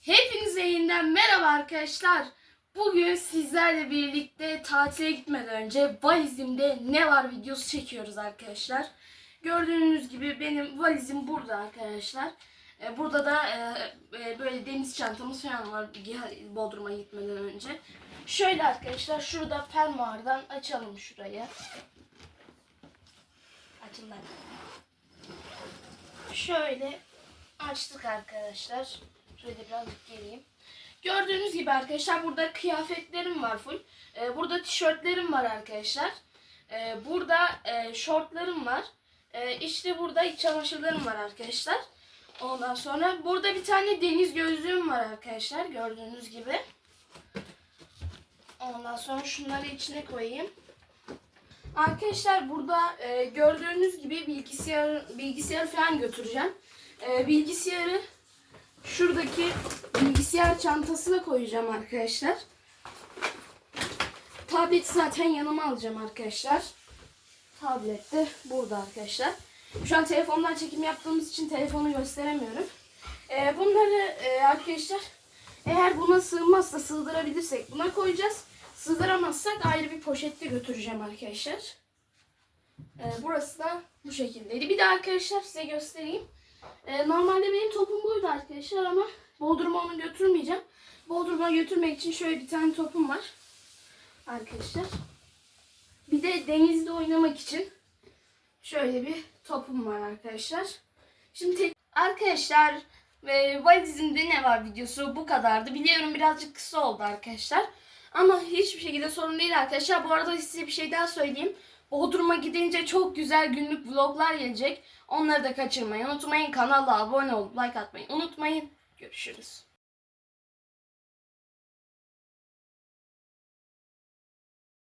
Hepinize yeniden merhaba arkadaşlar. Bugün sizlerle birlikte tatile gitmeden önce valizimde ne var videosu çekiyoruz arkadaşlar. Gördüğünüz gibi benim valizim burada arkadaşlar. Ee, Burada da e, e, böyle deniz çantamız falan var Bodrum'a gitmeden önce. Şöyle arkadaşlar şurada fermuardan açalım şurayı. Açın lan. Şöyle açtık arkadaşlar. Şöyle birazcık geleyim. Gördüğünüz gibi arkadaşlar burada kıyafetlerim var full. Ee, burada tişörtlerim var arkadaşlar. Ee, burada e, şortlarım var. Ee, işte burada iç çamaşırlarım var arkadaşlar. Ondan sonra burada bir tane deniz gözlüğüm var arkadaşlar gördüğünüz gibi. Ondan sonra şunları içine koyayım. Arkadaşlar burada e, gördüğünüz gibi bilgisayar bilgisayar falan götüreceğim. E, bilgisayarı şuradaki bilgisayar çantasına koyacağım arkadaşlar. Tablet zaten yanıma alacağım arkadaşlar. Tablet de burada arkadaşlar. Şu an telefondan çekim yaptığımız için telefonu gösteremiyorum. E, bunları e, arkadaşlar eğer buna sığmazsa sığdırabilirsek buna koyacağız. Sığdıramazsak ayrı bir poşette götüreceğim arkadaşlar. Ee, burası da bu şekildeydi. Bir de arkadaşlar size göstereyim. Ee, normalde benim topum buydu arkadaşlar ama Bodrum'a onu götürmeyeceğim. Bodrum'a götürmek için şöyle bir tane topum var. Arkadaşlar. Bir de denizde oynamak için şöyle bir topum var arkadaşlar. Şimdi tek... Arkadaşlar e, valizimde ne var videosu bu kadardı. Biliyorum birazcık kısa oldu arkadaşlar. Ama hiçbir şekilde sorun değil arkadaşlar. Bu arada size bir şey daha söyleyeyim. Bodrum'a gidince çok güzel günlük vloglar gelecek. Onları da kaçırmayın unutmayın. Kanala abone olup like atmayı unutmayın. Görüşürüz.